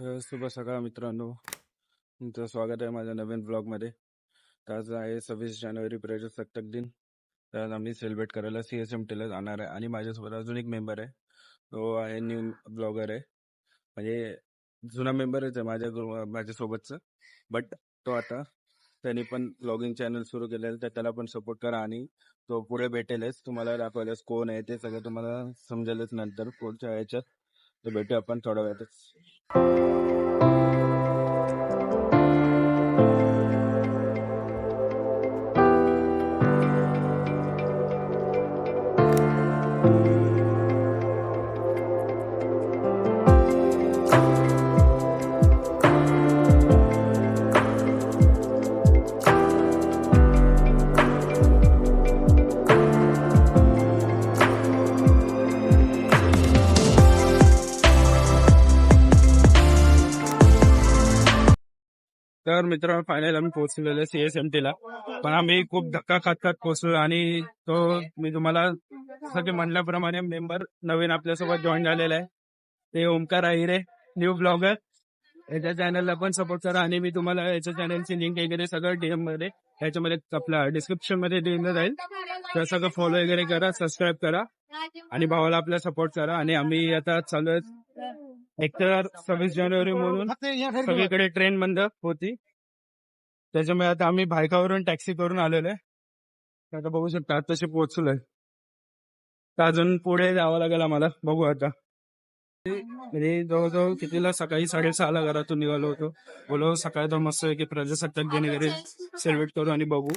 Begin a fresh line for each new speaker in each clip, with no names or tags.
शुभ सकाळ मित्रांनो. तुमचं स्वागत आहे माझ्या नवीन ब्लॉगमध्ये तर आज आहे सव्वीस जानेवारी प्रजासत्ताक दिन. तर आज आम्ही सेलिब्रेट करायला सी एस एम टीला जाणार आहे आणि माझ्यासोबत अजून एक मेंबर आहे. तो आहे न्यू ब्लॉगर आहे. म्हणजे जुना मेंबरच आहे माझ्या ग्रु- माझ्यासोबतचं. बट तो आता त्यांनी पण ब्लॉगिंग चॅनल सुरू केलेलं आहे, तर त्याला पण सपोर्ट करा आणि तो पुढे भेटेलच. तुम्हाला दाखवायलाच कोण आहे ते सगळं तुम्हाला समजेलच नंतर पुढच्या ह्याच्यात तर भेटू आपण थोड्या वेळातच. तर मित्रांनो फायनल आम्ही पोहोचलेलो सीएसएमटीला पण आम्ही खूप धक्का खात खात पोहोचलो आणि तो मी तुम्हाला सगळे म्हणल्याप्रमाणे मेंबर नवीन आपल्यासोबत जॉईन झालेला आहे. ते ओमकार अहिरे न्यू ब्लॉगर याच्या चॅनलला पण सपोर्ट करा आणि मी तुम्हाला याच्या चॅनलची लिंक वगैरे सगळं डीएममध्ये याच्यामध्ये आपल्या डिस्क्रिप्शनमध्ये दिलं जाईल. तर सगळं फॉलो वगैरे करा सबस्क्राईब करा. आणि भावाला आपला सपोर्ट करा. आणि आम्ही आता चालू एकतर एक तर सव्वीस जानेवारी म्हणून सगळीकडे ट्रेन बंद होती. त्याच्यामुळे आता आम्ही भायकावरून टॅक्सी करून आलेलो आहे. आता बघू शकता आता तसे पोहोचलोय. तर अजून पुढे जावं लागेल आम्हाला. बघू आता. म्हणजे जवळजवळ कितीला? सकाळी साडेसहाला घरातून निघालो होतो. बोलो सकाळी तर मस्त आहे की प्रजासत्ताक दिन वगैरे सेलिब्रेट करू आणि बघू.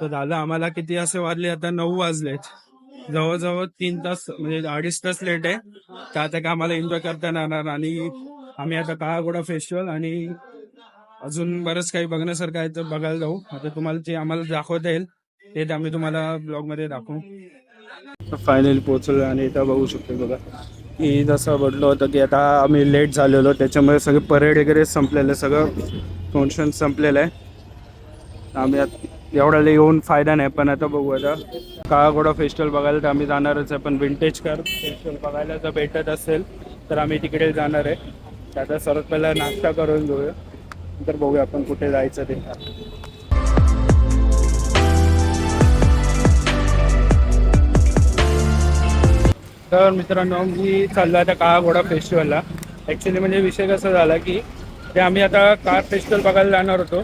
तर झालं आम्हाला किती असे वाजले? आता नऊ वाजलेत. जवळजवळ तीन तास म्हणजे अडीच तास लेट आहे. तर आता काय आम्हाला एन्जॉय करता येणार आणि आम्ही आता काळागोडा फेस्टिवल आणि अजून बरंच काही बघण्यासारखं आहे तर बघायला जाऊ. आता तुम्हाला जे आम्हाला दाखवता येईल ते आम्ही तुम्हाला ब्लॉगमध्ये दाखवू फायनली पोहोचलो आणि इथं बघू शकतो बघा. की जसं म्हटलं होतं की आता आम्ही लेट झालेलो. त्याच्यामुळे सगळे परेड वगैरे संपलेलं आहे, सगळं फंक्शन संपलेलं आहे. आम्ही आता एवढा येऊन फायदा नाही पण आता बघू आता. काळाघोडा फेस्टिवल बघायला तर आम्ही जाणारच आहे पण विंटेज कार फेस्टिवल बघायला जर भेटत असेल तर आम्ही तिकडे जाणार आहे. त्याचा आता सर्वात पहिला नाश्ता करून घेऊया. नंतर बघूया आपण कुठे जायचं ते. तर मित्रांनो मी चाललो आता काळाघोडा फेस्टिवलला ॲक्च्युली म्हणजे विषय कसा झाला की ते आम्ही आता कार फेस्टिवल बघायला जाणार होतो.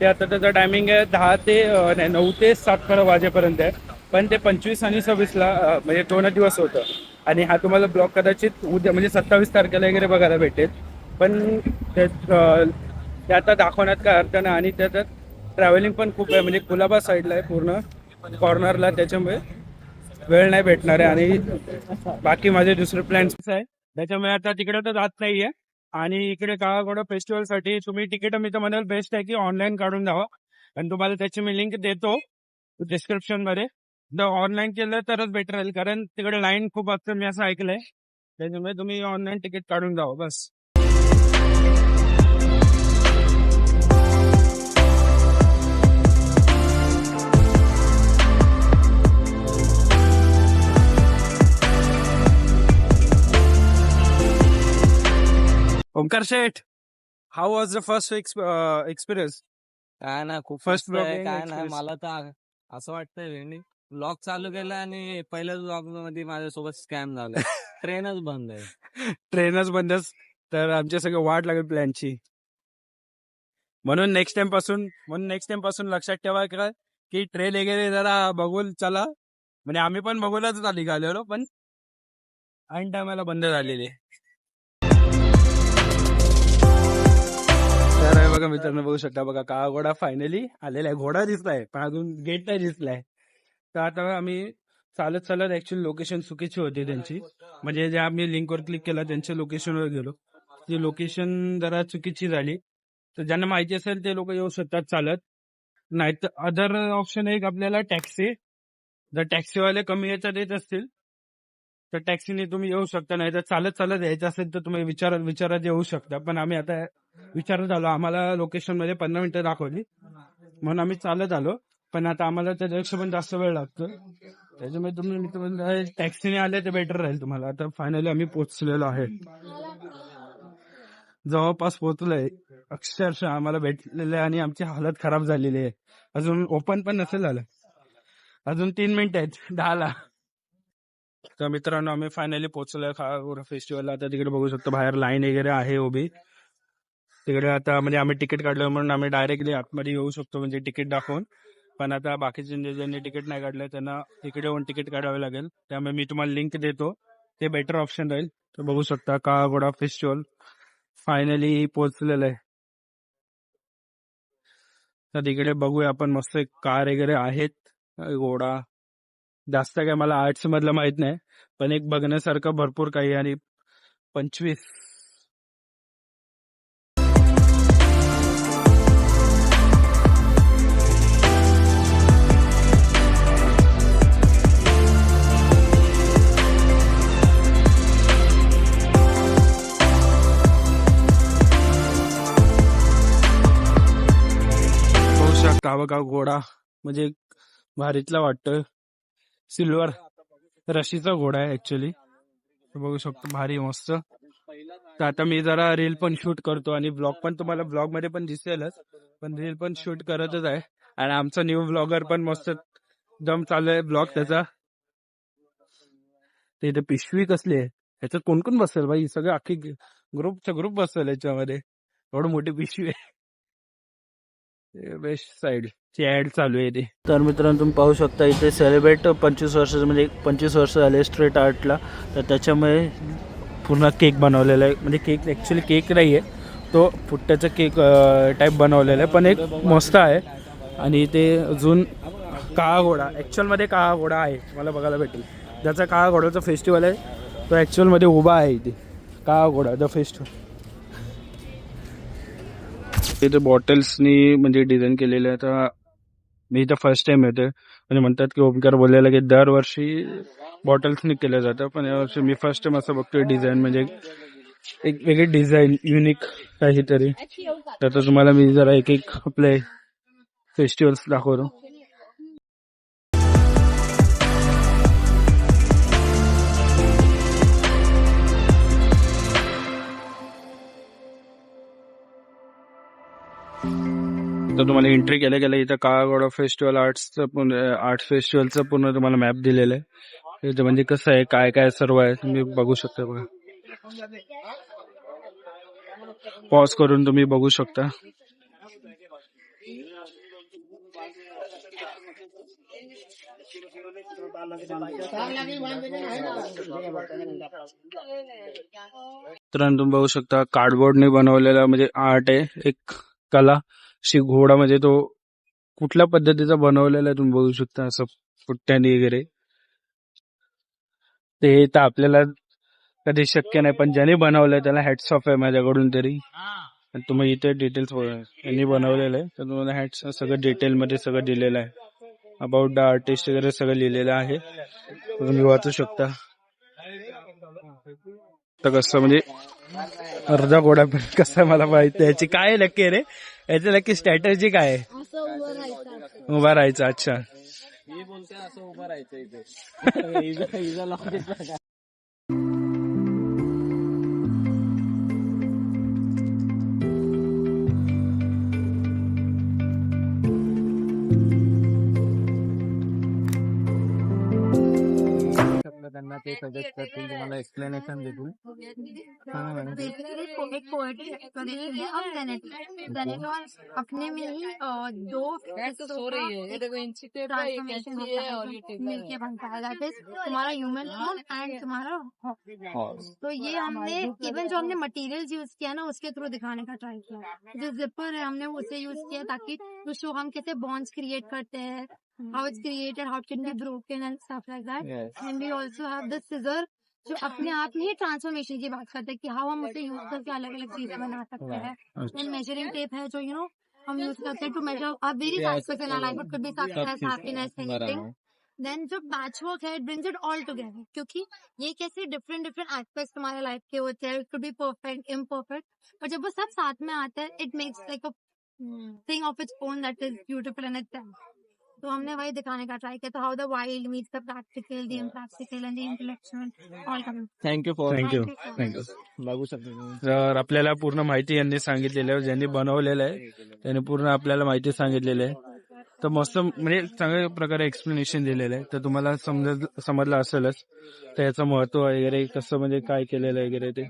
ते आता त्याचं टायमिंग आहे दहा ते नाही नऊ ते सात वाजेपर्यंत आहे. पण ते पंचवीस आणि सव्वीसला म्हणजे दोन दिवस होतं. आणि हा तुम्हाला ब्लॉक कदाचित उद्या म्हणजे सत्तावीस तारखेला वगैरे बघायला भेटेल. पण ते आता दाखवण्यात काय अर्थ नाही. आणि त्याच्यात ट्रॅव्हलिंग पण खूप आहे. म्हणजे कुलाबा साईडला आहे पूर्ण. कॉर्नरला त्याच्यामुळे वेळ नाही भेटणार आहे. आणि बाकी माझे दुसरे प्लॅन्स आहे. त्याच्यामुळे आता तिकडे तर जात नाहीये. आणि इकडे काळागोडा फेस्टिवलसाठी तुम्ही तिकीट मी तर म्हणाल बेस्ट आहे की ऑनलाईन काढून द्यावा आणि तुम्हाला त्याची मी लिंक देतो डिस्क्रिप्शनमध्ये. ऑनलाईन केलं तरच बेटर राहील. कारण तिकडे लाईन खूप असतं मी असं ऐकलंय. त्याच्यामुळे तुम्ही ऑनलाईन तिकीट काढून द्यावं बस. ओमकार शेठ how was the first experience
काय ना खूप
vlogging
काय नाही
experience.
मला तर असं वाटतंय ब्लॉग चालू केला आणि पहिल्याच ब्लॉगमध्ये माझ्यासोबत स्कॅम झाला. ट्रेनच बंद आहे.
ट्रेनच बंदच तर आमच्या सगळं वाट लागेल प्लॅनची म्हणून नेक्स्ट टाइमपासून म्हणून नेक्स्ट टाइमपासून लक्षात ठेवा का की ट्रेन वगैरे जरा बघून चला. म्हणजे आम्ही पण बघूनच आली घालवलो पण ऐन टायमाला बंद झालेली आहे. तर बघा मित्रांनो बघू शकता बघा काळा घोडा फायनली आलेला आहे. घोडा दिसलाय पण अजून गेट नाही दिसलाय. तर आता आम्ही चालत चालत ऍक्च्युली लोकेशन चुकीची होती त्यांची. म्हणजे जे आम्ही लिंकवर क्लिक केला त्यांच्या लोकेशनवर गेलो. ती लोकेशन जरा चुकीची झाली. तर ज्यांना माहिती असेल ते लोक येऊ शकतात चालत. नाही तर अदर ऑप्शन एक आपल्याला टॅक्सी जर टॅक्सीवाले कमी याच्यात येत असतील तर टॅक्सीने तुम्ही येऊ शकता. नाही तर चालत चालत यायचं असेल तर तुम्ही विचारत विचारत येऊ शकता. पण आम्ही आता विचारत आलो. आम्हाला लोकेशनमध्ये पंधरा मिनिटं दाखवली. म्हणून आम्ही चालत आलो. पण आता आम्हाला त्याच्यापेक्षा पण जास्त वेळ लागतो. त्याच्यामुळे तुम्ही टॅक्सीने आले तर बेटर राहील तुम्हाला. आता फायनली आम्ही पोहोचलेलो आहे. जवळपास पोहोचलोय. अक्षरशः आम्हाला भेटलेलं आहे आणि आमची हालत खराब झालेली आहे. अजून ओपन पण नसेल झालं. अजून तीन मिनिट आहेत. दहाला. तर मित्रांनो आम्ही फायनली पोहोचलोय खागोरा फेस्टिवलला आता तिकडे बघू शकतो बाहेर लाईन वगैरे आहे उभी. तिकडे आता म्हणजे आम्ही तिकीट काढलं म्हणून आम्ही डायरेक्टली आतमध्ये येऊ शकतो म्हणजे तिकीट दाखवून. पण आता बाकीचे ज्यांनी तिकीट नाही काढलं त्यांना तिकडे येऊन तिकीट काढावे लागेल. त्यामुळे मी तुम्हाला लिंक देतो. ते बेटर ऑप्शन राहील. तर बघू शकता काळागोडा फेस्टिवल फायनली पोहोचलेलं आहे. तर तिकडे बघूया आपण मस्त कार वगैरे आहेत. घोडा. जास्त काय मला आर्ट्स मधलं माहीत नाही. पण एक बघण्यासारखं भरपूर काही आणि पंचवीस बघू घोडा म्हणजे भारीतला वाटतं सिल्वर रशीचा घोडा आहे ऍक्च्युली बघू शकतो भारी मस्त. तर आता मी जरा रील पण शूट करतो आणि ब्लॉग पण तुम्हाला ब्लॉगमध्ये पण दिसेलच पण रील पण शूट करतच आहे. आणि आमचा न्यू ब्लॉगर पण मस्त दम चालू आहे ब्लॉग त्याचा. ते इथे पिशवी कसली आहे? ह्याच्यात कोण कोण बसेल बाई सगळं अख्खी ग्रुपचा ग्रुप बसेल याच्यामध्ये. एवढं मोठी पिशवी आहे. वेस्ट साईडची ची ऍड चालू आहे ते. तर मित्रांनो तुम्ही पाहू शकता इथे सेलिब्रेट पंचवीस वर्ष म्हणजे पंचवीस वर्ष झाले स्ट्रीट आर्टला तर त्याच्यामुळे पूर्ण केक बनवलेला आहे. म्हणजे केक ॲक्च्युली केक नाही आहे तो पुट्ट्याचा केक टाईप बनवलेला आहे. पण एक मस्त आहे. आणि ते अजून काळा घोडा. ॲक्च्युअलमध्ये काळा घोडा आहे. मला बघायला भेटेल. ज्याचा काळा घोड्याचा फेस्टिवल आहे. तो ॲक्च्युअलमध्ये उभा आहे इथे. काळा घोडा द फेस्टिवल इथे बॉटल्सनी म्हणजे डिझाईन केलेलं आहे तर मी इथं फर्स्ट टाइम येतोय. म्हणजे म्हणतात की ओमकार बोललेला की दरवर्षी बॉटल्सनी केलं जातं पण यावर्षी मी फर्स्ट टाइम असं बघतोय डिझाईन म्हणजे एक वेगळी डिझाईन युनिक काहीतरी. तर तुम्हाला मी जरा एक एक आपले फेस्टिवल्स दाखवतो. तर तुम्हाला एंट्री केल्या गेल्या. इथं काळागोडा फेस्टिवल आर्ट्सचं पूर्ण आर्ट फेस्टिवलचं पूर्ण तुम्हाला मॅप दिलेलं आहे. इथं म्हणजे कसं आहे काय काय सर्व आहे तुम्ही बघू शकता बघा. पॉज करून तुम्ही बघू शकता. मित्रांनो तुम्ही बघू शकता कार्डबोर्डने बनवलेला म्हणजे आर्ट आहे एक कला. शी घोडा म्हणजे तो कुठल्या पद्धतीचा बनवलेला आहे तुम्ही बघू शकता असं पुट्ट्याने वगैरे. ते तर आपल्याला कधी शक्य नाही पण ज्याने बनवलंय त्याला हॅट्स ऑफ आहे माझ्याकडून तरी. तुम्ही इथे डिटेल्स यांनी बनवलेलं आहे. तर तुम्हाला हॅट्स सगळं डिटेल मध्ये सगळं दिलेलं आहे. अबाउट द आर्टिस्ट वगैरे सगळं लिहिलेलं आहे. तुम्ही वाचू शकता. तर कसं म्हणजे अर्धा घोडा पण कसं मला माहिती याची काय नक्की रे? याची नक्की स्ट्रॅटर्जी काय आहे?
असं उभं राहायचं
उभा राहायचं अच्छा.
मी बोलते असं उभं राहायचं ते सजेस्ट करतील तुम्हाला एक्सप्लेनेशन देतील
एक है। जेनेटिक अपने में ही अ, दो
सो रही है ये देखो इंची टेप है ये
ट्रांसफॉर्मेशन
है और ये टेप
मिलके बनता है दैट इज़ तुम्हारा ह्यूमन फॉर्म एंड तुम्हारा horse। तो ये हमने इवन जो हमने मटेरियल्स यूज़ किया ना उसके थ्रू दिखाने का ट्राई किया। जो जिपर है हमने उसे यूज़ किया ताकि टू शो हम कैसे बॉन्ड्स क्रिएट करते हैं। How it's created how can be broken and stuff like that
Yes.
And we also have the scissor जो अपने आप में ही ट्रांसफॉर्मेशन की बात करते हैं कि हाउ हम उसे यूज़ करके अलग अलग चीज़ें बना सकते हैं। एंड मेजरिंग टेप है जो यू नो हम यूज़ करते हैं to measure a very. Aspect in life it could be success happiness anything then जो बैच वर्क है it brings it all together क्योंकि ये कैसे डिफरेंट डिफरेंट एस्पेक्ट्स तुम्हारे लाइफ के होते हैं। It could be perfect imperfect पर जब वो सब साथ में आता है it makes like a thing of its own that is beautiful in it तो हमने वही दिखाने का ट्राई किया। तो how the wild meets the practical the impractical and the intellectual all coming
thank you for
thank you thank you
बघू शकतो
तर आपल्याला पूर्ण माहिती यांनी सांगितलेली आहे ज्यांनी बनवलेलं आहे त्यांनी पूर्ण आपल्याला माहिती सांगितलेली आहे. तर मस्त म्हणजे चांगल्या प्रकारे एक्सप्लेनेशन दिलेलं आहे. तर तुम्हाला समज समजलं असेलच. तर याचं महत्त्व वगैरे कसं म्हणजे काय केलेलं आहे वगैरे ते.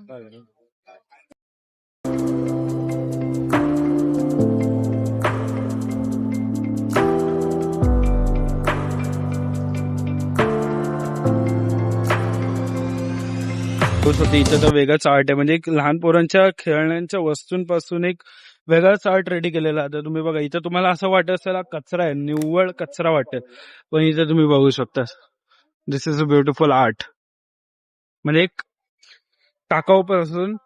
तोच होती. इथं तर वेगळाच आर्ट आहे. म्हणजे एक लहान पोरांच्या खेळण्यांच्या वस्तूंपासून एक वेगळाच आर्ट रेडी केलेला. आता तुम्ही बघा इथं तुम्हाला असं वाटत असेल हा कचरा आहे. निव्वळ कचरा वाटेल. पण इथं तुम्ही बघू शकता. This is a beautiful art म्हणजे एक टाकाऊ पासून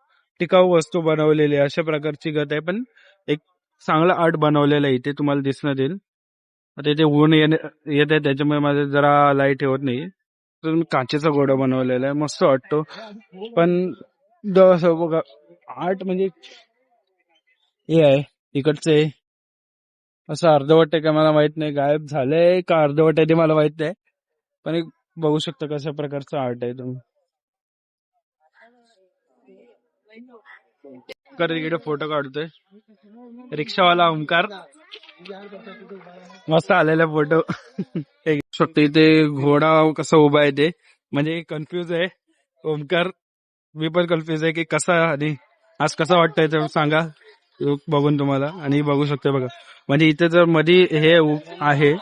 टिकाऊ वस्तू बनवलेली आहे. अशा प्रकारची गत आहे. पण एक चांगला आर्ट बनवलेला आहे. इथे तुम्हाला दिसण्यात येईल. आता इथे ऊन येणे- येत आहे. त्याच्यामुळे माझं जरा लाइट ठेवत नाही तर मी काचेचा घोडा बनवलेला आहे मस्त वाटतो. पण असं बघा आर्ट म्हणजे हे आहे इकडचे असं अर्धवट आहे का मला माहीत नाही गायब झालंय का अर्धवट आहे ते मला माहीत नाही. पण एक बघू शकता कशा प्रकारचं आर्ट आहे तुम्ही इकडे फोटो काढतोय. रिक्षावाला ओंकार. मस्त आलेला फोटो. शकतो इथे घोडा कसा उभा आहे ते. म्हणजे कन्फ्युज आहे. ओमकार मी पण कन्फ्युज आहे की कसा आणि आज कसा वाटतंय तर सांगा. बघून तुम्हाला. आणि बघू शकतो बघा. म्हणजे इथे जर मध्ये हे आहे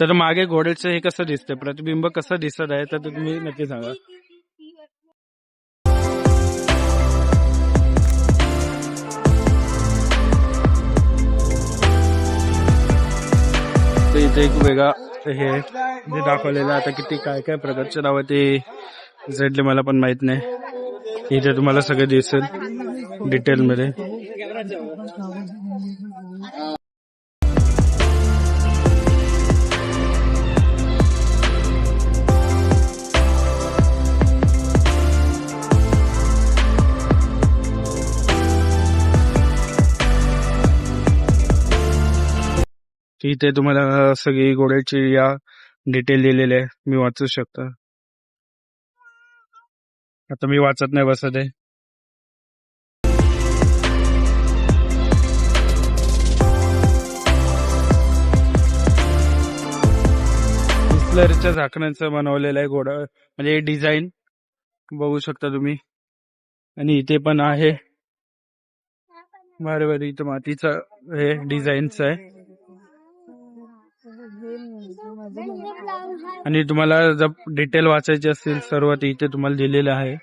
तर मागे घोड्याचं हे कसं दिसतंय? प्रतिबिंब कसं दिसत आहे? तर तुम्ही नक्की सांगा. इथे एक वेगळा हे जे दाखवलेलं आता किती काय काय प्रकारचे नाव आहे ते एक्झॅक्टली मला पण माहीत नाही. इथे तुम्हाला सगळं दिसेल डिटेल इथे तुम्हाला सगळी घोड्याची या डिटेल दिलेली आहे. मी वाचू शकता. आता मी वाचत नाही बसत आहे. बिस्लरीच्या झाकणाचं बनवलेलं आहे घोडा. म्हणजे डिझाईन बघू शकता तुम्ही. आणि इथे पण आहे. बरोबर इथं मातीचं हे डिझाईनच आहे. आणि तुम्हाला जर डिटेल वाचायची असतील सर्व ते इथे तुम्हाला दिलेलं आहे.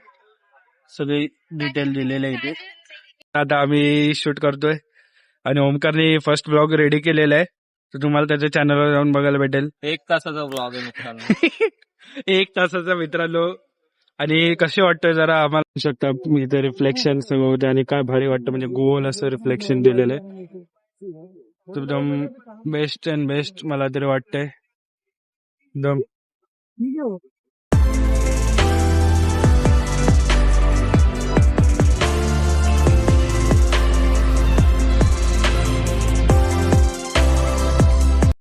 सगळी डिटेल दिलेलं आहे इथे. आता आम्ही शूट करतोय. आणि ओमकारने फर्स्ट ब्लॉग रेडी केलेला आहे. तर तुम्हाला त्याच्या चॅनलवर जाऊन बघायला भेटेल.
एक तासाचा ब्लॉग आहे मित्रांनो.
एक तासाचा मित्रांनो. आणि कसे वाटतं जरा आम्हाला? शकता इथे रिफ्लेक्शन सगळं होते आणि काय भारी वाटतं म्हणजे गोल असं रिफ्लेक्शन दिलेलं आहे. एकदम बेस्ट अँड बेस्ट मला तरी वाटतंय. एकदम.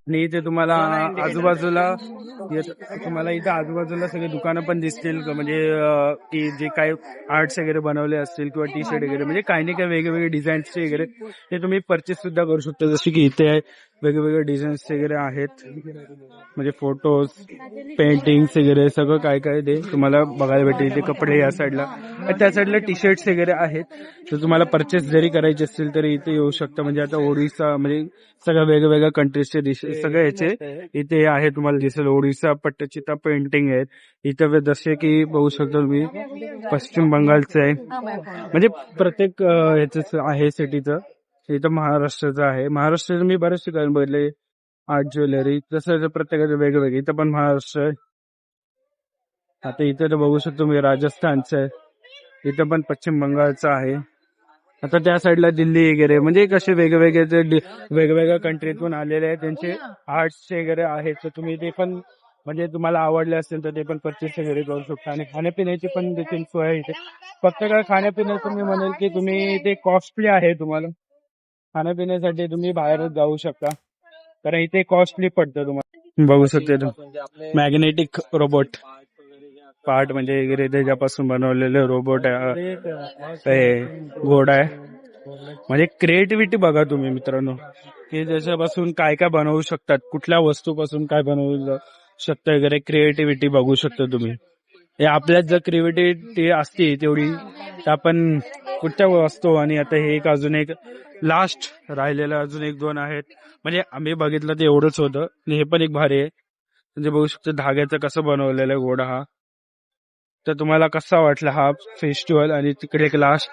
आणि इथे तुम्हाला आजूबाजूला तुम्हाला इथे आजूबाजूला सगळे दुकानं पण दिसतील म्हणजे की जे काही आर्ट्स वगैरे बनवले असतील किंवा टी शर्ट वगैरे म्हणजे काही नाही काही वेगवेगळे डिझाईन्सचे वगैरे ते तुम्ही परचेस सुद्धा करू शकता. जसे की इथे वेगवेगळे डिझाईन्स वगैरे आहेत. म्हणजे फोटोज पेंटिंग्स वगैरे सगळं काय काय ते तुम्हाला बघायला भेटेल. इथे कपडे या साईडला त्या साईडला टी शर्ट्स वगैरे आहेत. तर तुम्हाला परचेस जरी करायचे असतील तरी इथे येऊ शकता. म्हणजे आता ओडिसा म्हणजे सगळ्या वेगवेगळ्या कंट्रीजचे डिशेस सगळे याचे इथे आहे तुम्हाला दिसेल ओडिसा पट्टचिता पेंटिंग आहेत. इथे जसे की बघू शकता तुम्ही पश्चिम बंगालचं. आहे म्हणजे प्रत्येक ह्याच आहे सिटीचं इथं महाराष्ट्राचं आहे. महाराष्ट्राचं मी बरेच ठिकाणी बघितले. आर्ट ज्वेलरी जसं प्रत्येकाचं वेगवेगळे. इथं पण महाराष्ट्र आहे. आता इथं तर बघू शकतो मी राजस्थानचं आहे. इथं पण पश्चिम बंगालचं आहे. आता त्या साईडला दिल्ली वगैरे म्हणजे कसे वेगवेगळे वेगवेगळ्या कंट्रीतून आलेले आहेत त्यांचे आर्ट्स वगैरे आहेत. तर तुम्ही ते पण म्हणजे तुम्हाला आवडले असेल तर ते पण परचेस वगैरे करू शकता. आणि खाण्यापिण्याची पण देखील सोय आहे इथे. फक्त काय खाण्यापिण्याचं मी म्हणेल की तुम्ही ते कॉस्टली आहे तुम्हाला. खाण्यापिण्यासाठी तुम्ही बाहेरच जाऊ शकता. तर इथे कॉस्टली पडतं तुम्हाला. बघू शकते मॅग्नेटिक रोबोट पार्ट म्हणजे वगैरे त्याच्यापासून बनवलेले रोबोट आहे. घोडा आहे. म्हणजे क्रिएटिव्हिटी बघा तुम्ही मित्रांनो. की त्याच्यापासून काय काय बनवू शकतात कुठल्या वस्तूपासून काय बनवू शकतं वगैरे क्रिएटिव्हिटी बघू शकता तुम्ही. हे आपल्यात जर क्रिएटिव्हिटी असती तेवढी तर आपण कुठच्या वस्तू आणि आता हे एक अजून एक लास्ट राहिलेलं अजून एक दोन आहेत. म्हणजे आम्ही बघितलं ते एवढंच होतं. आणि हे पण एक भारी आहे. म्हणजे बघू शकतो धाग्याचं कसं बनवलेलं आहे घोडा हा. तर तुम्हाला कसा वाटला हा फेस्टिवल आणि तिकडे एक लास्ट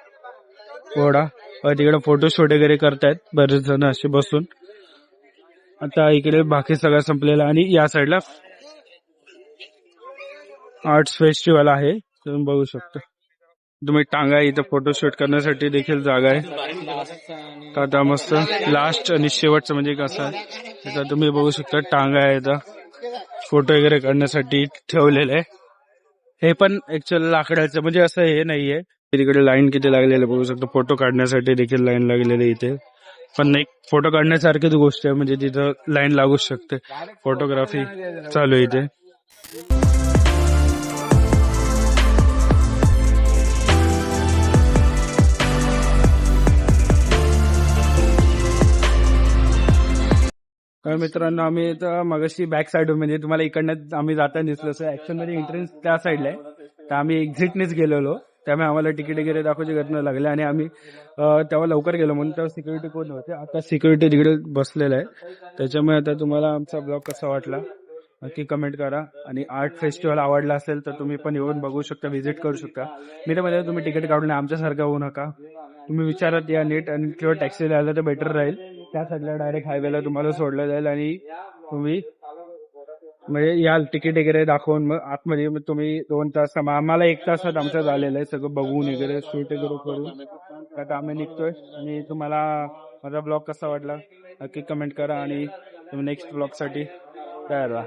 घोडा तिकडे फोटोशूट वगैरे करतायत बरेच जण असे बसून. आता इकडे बाकी सगळं संपलेलं. आणि या साईडला आर्ट्स फेस्टिवल आहे. तुम्ही बघू शकता. तुम्ही टांगा इथं फोटोशूट करण्यासाठी देखील जागा आहे. तर आता मस्त लास्ट आणि शेवटचं म्हणजे कसं आहे इथं तुम्ही बघू शकता टांगा आहे इथं. फोटो वगैरे काढण्यासाठी ठेवलेलं आहे. हे पण ऍक्च्युअल लाकडाचं म्हणजे असं हे नाहीये. तिकडे लाईन किती लागलेलं आहे बघू शकतो. फोटो काढण्यासाठी देखील लाईन लागलेली आहे इथे. पण नाही फोटो काढण्यासारखीच गोष्ट आहे म्हणजे तिथं लाईन लागूच शकते. फोटोग्राफी चालू आहे इथे. तर मित्रांनो आम्ही मगाशी बॅक साइड म्हणजे तुम्हाला इकडनं आम्ही जाताना दिसलो. असं ऍक्च्युअलमध्ये एंट्रन्स त्या साईडला आहे. तर आम्ही एक्झिटनेच गेलेलो. त्यामुळे आम्हाला तिकीट वगैरे दाखवायची घटना लागली. आणि आम्ही तेव्हा लवकर गेलो म्हणून तेव्हा सिक्युरिटी कोण नव्हते. आता सिक्युरिटी तिकडे बसलेला आहे. त्याच्यामुळे आता तुम्हाला आमचा ब्लॉग कसा वाटला नक्की कमेंट करा. आणि आर्ट फेस्टिवल आवडला असेल तर तुम्ही पण येऊन बघू शकता व्हिजिट करू शकता. मी तर म्हणजे तुम्ही तिकीट काढून आमच्यासारखं होऊ नका. तुम्ही विचारात या नीट आणि किंवा टॅक्सीला आलं तर बेटर राहील. त्या साईडला डायरेक्ट हायवेला तुम्हाला सोडलं जाईल आणि तुम्ही म्हणजे याल तिकीट वगैरे दाखवून मग आतमध्ये मग तुम्ही दोन तास मग आम्हाला एक तासात आमचं झालेलं आहे सगळं बघून वगैरे शूट वगैरे करून. आता आम्ही निघतोय आणि तुम्हाला माझा ब्लॉग कसा वाटला नक्की कमेंट करा आणि तुम्ही नेक्स्ट ब्लॉगसाठी तयार राहा.